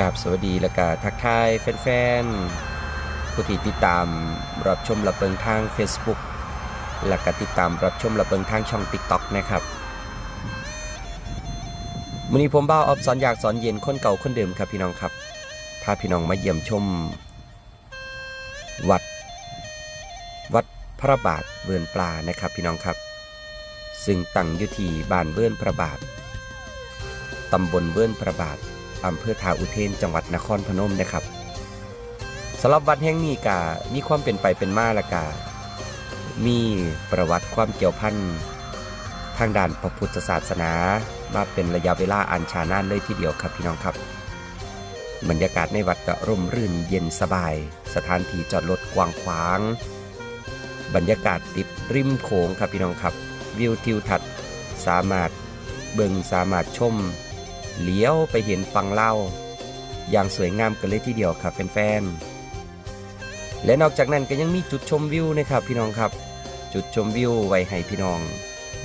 กับสวัสดีและก็ทักทายแฟนๆผู้ที่ติดตามรับชมรับเบิงทาง Facebook และก็ติดตามรับชมรับเบิงทางช่อง TikTok นะครับวันนี้ผมบ้าวออฟสอนอยากสอนเย็นคนเก่าคนเดิมครับพี่น้องครับพาพี่น้องมาเยี่ยมชม วัด วัดพระบาทเบือนปลานะครับพี่น้องครับ ซึ่งตั้งอยู่ที่บ้านเบือนพระบาทตำบลเบือนพระบาท อำเภอทาอุเทน จังหวัดนครพนมนะครับสำหรับวัดแห่งนี้กามีความเป็นไปเป็นมาละกามีประวัติความเกี่ยวพันทางด้านพระพุทธศาสนามาเป็นระยะเวลาอันชานานเลยทีเดียวครับพี่น้องครับบรรยากาศในวัดก็ร่มรื่นเย็นสบาย สถานที่จอดรถกว้างขวาง บรรยากาศติดริมโขงครับพี่น้องครับ วิวทิวทัศน์สามารถเบิงสามารถชม เลี้ยวไปเห็นฟังเล่าอย่างสวยงามกันเลยทีเดียวครับแฟนๆ และนอกจากนั้นก็ยังมีจุดชมวิวนะครับพี่น้องครับ จุดชมวิวไว้ให้พี่น้อง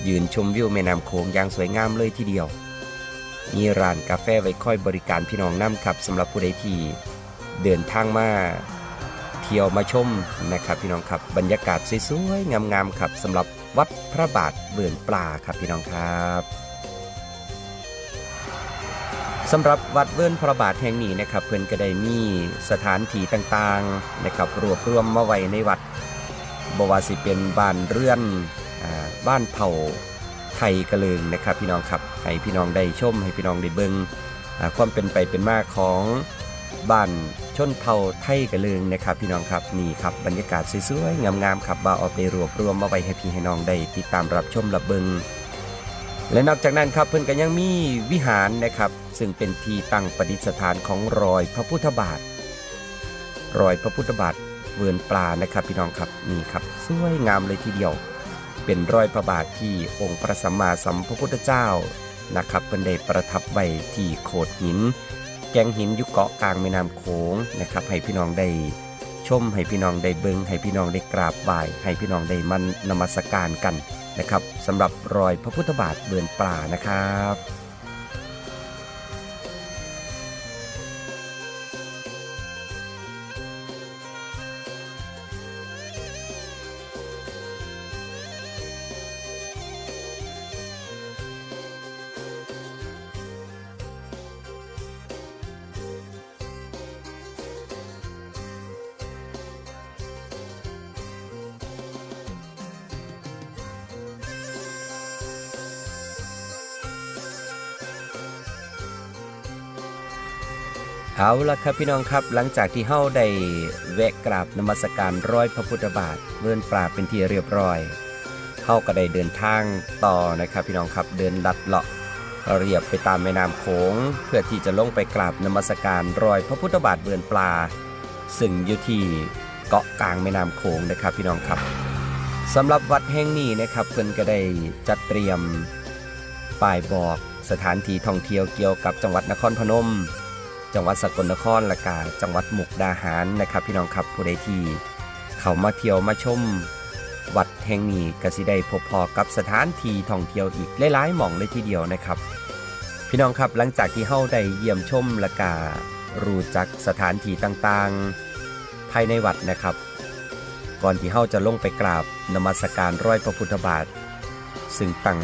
ยืนชมวิวแม่น้ำโขงอย่างสวยงามเลยทีเดียว มีร้านกาแฟไว้คอยบริการพี่น้องน้ำครับสำหรับผู้ใดที่เดินทางมาเที่ยวมาชมนะครับพี่น้องครับบรรยากาศสวยๆงามๆครับสำหรับวัดพระบาทเบื่อนปลาครับพี่น้องครับ สำหรับวัดเวิร์นพระบาทแห่งนี้นะครับ เพื่อนก็ได้มีสถานที่ต่างๆนะครับรวบรวมมาไว้ในวัดบวาสิเป็นบ้านเรือนอบ้านเผ่าไทยกระเลิงนะครับ พี่น้องครับให้พี่น้องได้ชมให้พี่น้องได้เบิงความเป็นไปเป็นมาของบ้านชนเผ่าไทยกระเลิงนะครับ พี่น้องครับนี่ครับบรรยากาศสวยๆงามๆครับบ่าออกได้รวบรวมมาไว้ให้พี่ให้น้องได้ติดตามรับชมรับเบิงและนอกจากนั้นครับเพื่อนก็ยังมีวิหารนะครับ ซึ่งเป็นที่ตั้งประดิษฐานของรอยพระพุทธบาท รอยพระพุทธบาทเวือนปลานะครับพี่น้องครับนี่ครับสวยงามเลยทีเดียว เป็นรอยพระบาทที่องค์พระสัมมาสัมพุทธเจ้านะครับเป็นได้ประทับไว้ที่โขดหิน แกงหินยุเกาะกลางแม่น้ำโขงนะครับให้พี่น้องได้ชมให้พี่น้องได้เบิงให้พี่น้องได้กราบไหว้ให้พี่น้องได้มันนมัสการกันนะครับสำหรับรอยพระพุทธบาทเบือนปลานะครับ เอาละครับพี่น้องครับหลังจากที่เฮาได้แวะกราบนมัสการรอยพระพุทธบาทเบือนปลาเป็นที่เรียบร้อยเฮาก็ได้เดินทางต่อนะครับ พี่น้องครับเดินลัดเลาะเรียบไปตามแม่น้ำโขงเพื่อที่จะลงไปกราบนมัสการรอยพระพุทธบาทเบือนปลา ซึ่งอยู่ที่เกาะกลางแม่น้ำโขงนะครับพี่น้องครับสำหรับวัดแห่งนี้นะครับเพิ่นก็ได้จัดเตรียมป้ายบอกสถานที่ท่องเที่ยวเกี่ยวกับจังหวัดนครพนม จังหวัดสกลนครและกาจังหวัดมุกดาหารนะครับ พี่น้องครับผู้ใดที่เขามาเที่ยวมาชมวัดแห่งนี้ก็สิได้พบพอกับสถานที่ท่องเที่ยวอีกหลายๆหม่องเลยทีเดียวนะครับ พี่น้องครับหลังจากที่เฮาได้เยี่ยมชมและการู้จักสถานที่ต่างๆ ภายในวัดนะครับ ก่อนที่เฮาจะลงไปกราบนมัสการร้อยพระพุทธบาท ซึ่งตั้ง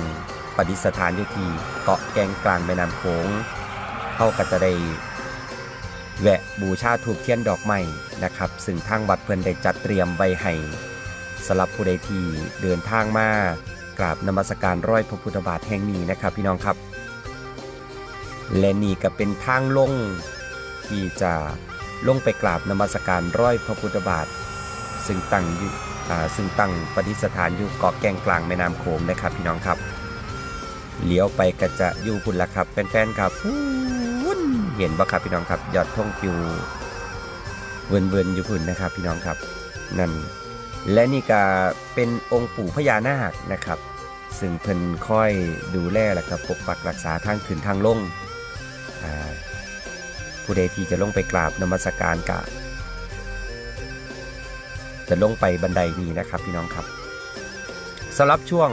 ประดิษฐานอยู่ที่เกาะแกงกลางแม่น้ำโขงเฮาก็จะได้ แวะบูชาถูกเทียนดอกไม้นะครับ ซึ่งทางวัดเพิ่อนได้จัดเตรียมไว้ให้สำหรับผู้ใดที่เดินทางมากราบนมัสการร้อยพระพุทธบาทแห่งนี้นะครับ พี่น้องครับ และนี่ก็เป็นทางลงที่จะลงไปกราบนมัสการร้อยพระพุทธบาท ซึ่งตั้งอยู่ซึ่งตั้งประดิษฐานอยู่เกาะแกงกลางแม่น้ำโขงนะครับ พี่น้องครับเลี้ยวไปก็จะอยู่พุ่นละครับแฟนๆครับ เห็นบ่ครับพี่น้องครับยอดท่องคิวเวินเวินอยู่พุ่นนะครับ พี่น้องครับนั่นและนี่ก็เป็นองค์ปู่พญานาคนะครับ ซึ่งเพิ่นค่อยดูแลและก็ปกปักรักษาทางขึ้นทางลงผู้ใดที่จะลงไปกราบนมัสการกะจะลงไปบันไดนี้นะครับพี่น้องครับสำหรับช่วง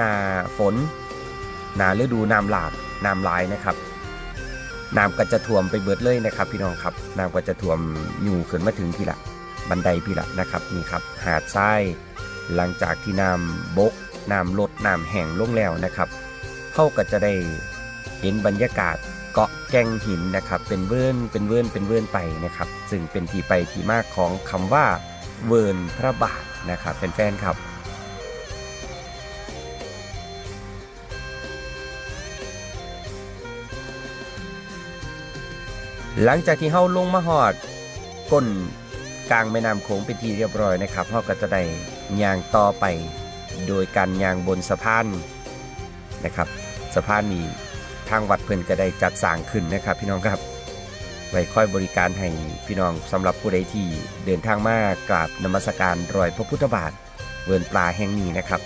นาฝนนาฤดูน้ำหลากน้ำลายนะครับ น้ำก็จะท่วมไปเบิดเลยนะครับพี่น้องครับน้ำก็จะท่วมอยู่ขึ้นมาถึงพี่ละบันไดพี่ละนะครับนี่ครับหาดทรายหลังจากที่น้ำบกน้ำลดน้ำแห้งลงแล้วนะครับเขาก็จะได้เห็นบรรยากาศเกาะแกงหินนะครับ เป็นเวิร์นเป็นเวิร์นเป็นเวิร์นไปนะครับ ซึ่งเป็นที่ไปที่มากของคำว่าเวิร์นพระบาทนะครับแฟนๆครับ หลังจากที่เฮาลงมาหอดก้นกลางแม่น้ำโขงเป็นที่เรียบร้อยนะครับเฮาก็จะได้ย่างต่อไป โดยการย่างบนสะพานนะครับสะพานนี้ทางวัดเพิ่นก็ได้จัดสร้างขึ้นนะครับ พี่น้องครับไว้ค่อยบริการให้พี่น้องสำหรับผู้ใดที่เดินทางมากราบนมัสการรอยพระพุทธบาทเวินปลาแห่งนี้นะครับ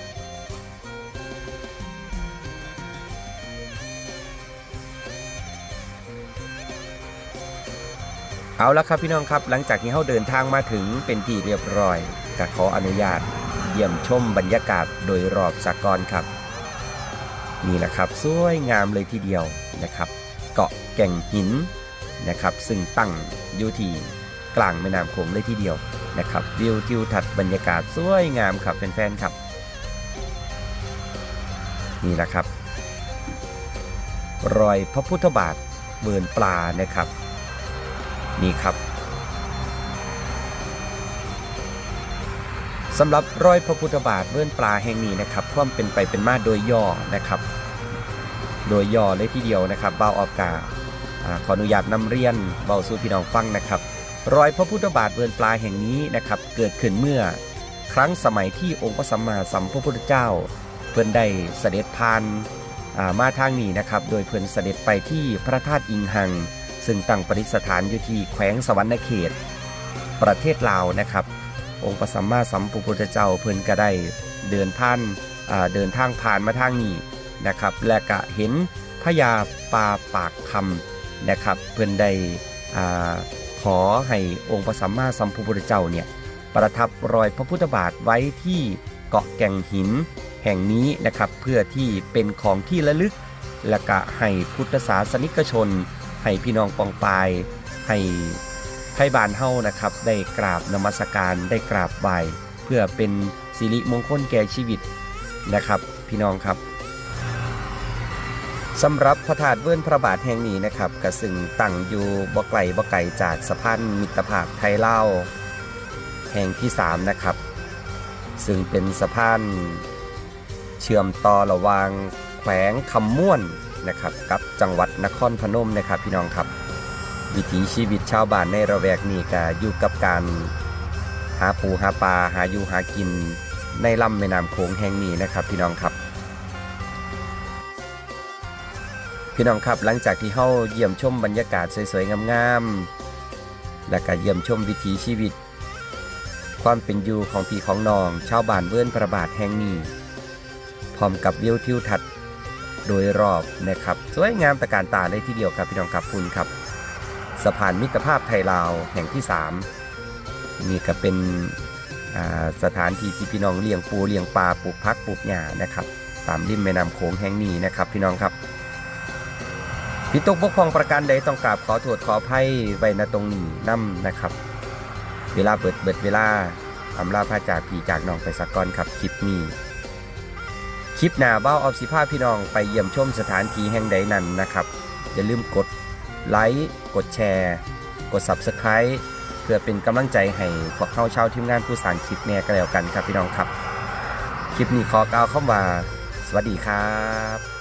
เอาละครับพี่น้องครับ หลังจากที่เราเดินทางมาถึงเป็นที่เรียบร้อยก็ขออนุญาตเยี่ยมชมบรรยากาศโดยรอบสากรครับ นี่แหละครับสวยงามเลยทีเดียวนะครับ เกาะแก่งหินนะครับ ซึ่งตั้งอยู่ที่กลางแม่น้ำโขงเลยทีเดียวนะครับวิวทิวทัศน์บรรยากาศสวยงามครับแฟนๆครับ นี่แหละครับ รอยพระพุทธบาทเบินปลานะครับ นี่ครับสำหรับรอยพระพุทธบาทเบื้อนปลาแห่งนี้นะครับความเป็นไปเป็นมาโดยย่อนะครับ โดยย่อเลยทีเดียวนะครับเบาออกกาขออนุญาตนำเรียนเบาสู่พี่น้องฟังนะครับ รอยพระพุทธบาทเบื้อนปลาแห่งนี้นะครับ เกิดขึ้นเมื่อครั้งสมัยที่องค์พระสัมมาสัมพุทธเจ้า เพื่อนได้เสด็จผ่านมาทางนี้นะครับ โดยเพื่อนเสด็จไปที่พระธาตุอิงหัง ซึ่งตั้งประดิษฐานอยู่ที่แขวงสวรรณเขต ประเทศลาวนะครับ องค์พระสัมมาสัมพุทธเจ้าเพิ่นก็ได้เดินผ่านาเดินทางผ่านมาทางนี้นะครับ และก็เห็นพญาปาปากคำนะครับ เพิ่นได้ขอให้องค์พระสัมมาสัมพุทธเจ้าเนี่ยประทับรอยพระพุทธบาทไว้ที่เกาะแก่งหินแห่งนี้นะครับเพื่อที่เป็นของที่ระลึก และก็ให้พุทธศาสนิกชน ให้พี่น้องปองปายให้ไทยบานเฮานะครับ ได้กราบนมัสการได้กราบไหว้เพื่อเป็นสิริมงคลแก่ชีวิตนะครับ พี่น้องครับสำหรับพระธาตุเวิ้นพระบาทแห่งนี้นะครับกระสึงตั้งอยู่บ่ไกลบ่ไกลจากสะพานมิตรภาพไทยเล่าแห่งที่ 3 นะครับ ซึ่งเป็นสะพานเชื่อมต่อระหว่างแขวงคำม่วน นะครับกับจังหวัดนครพนมนะครับพี่น้องครับ วิถีชีวิตชาวบ้านในระแวกนี้ก็อยู่กับการหาปูหาปลาหาอยู่หากินในลำแม่น้ำโขงแห่งนี้นะครับ พี่น้องครับ พี่น้องครับหลังจากที่เฮาเยี่ยมชมบรรยากาศสวยๆงามๆและก็เยี่ยมชมวิถีชีวิต ความเป็นอยู่ของพี่ของน้อง ชาวบ้านเบื้อนประบาทแห่งนี้พร้อมกับวิวทิวทัศน์ โดยรอบนะครับ สวยงามตะการตาเลยทีเดียวครับพี่น้องครับคุณครับ สะพานมิตรภาพไทยลาวแห่งที่ 3 นี่ก็เป็นสถานที่ที่พี่น้องเลี้ยงปูเลี้ยงปลาปลูกพักปลูกหญ้านะครับ ตามริมแม่น้ำโขงแห่งนี้นะครับ พี่น้องครับพิตกบกพองประการใดต้องกราบขอโทษขออภัยไว้ณตรงนี้นํนะครับ เวลาเปิดเบิดเวลาอำลาพระจากพี่จากน้องไปสักก่อนครับคลิปนี้ คลิปหน้าเบ้าออฟสิภาพี่น้องไปเยี่ยมชมสถานที่แห่งใดนั้นนะครับ อย่าลืมกดไลค์กดแชร์ กด Subscribe เพื่อเป็นกำลังใจให้พวกเข้าเช่าทีมงานผู้สานคลิปแน่ก็แล้วกันครับพี่น้องครับ คลิปนี้ขอกล่าวคำว่า สวัสดีครับ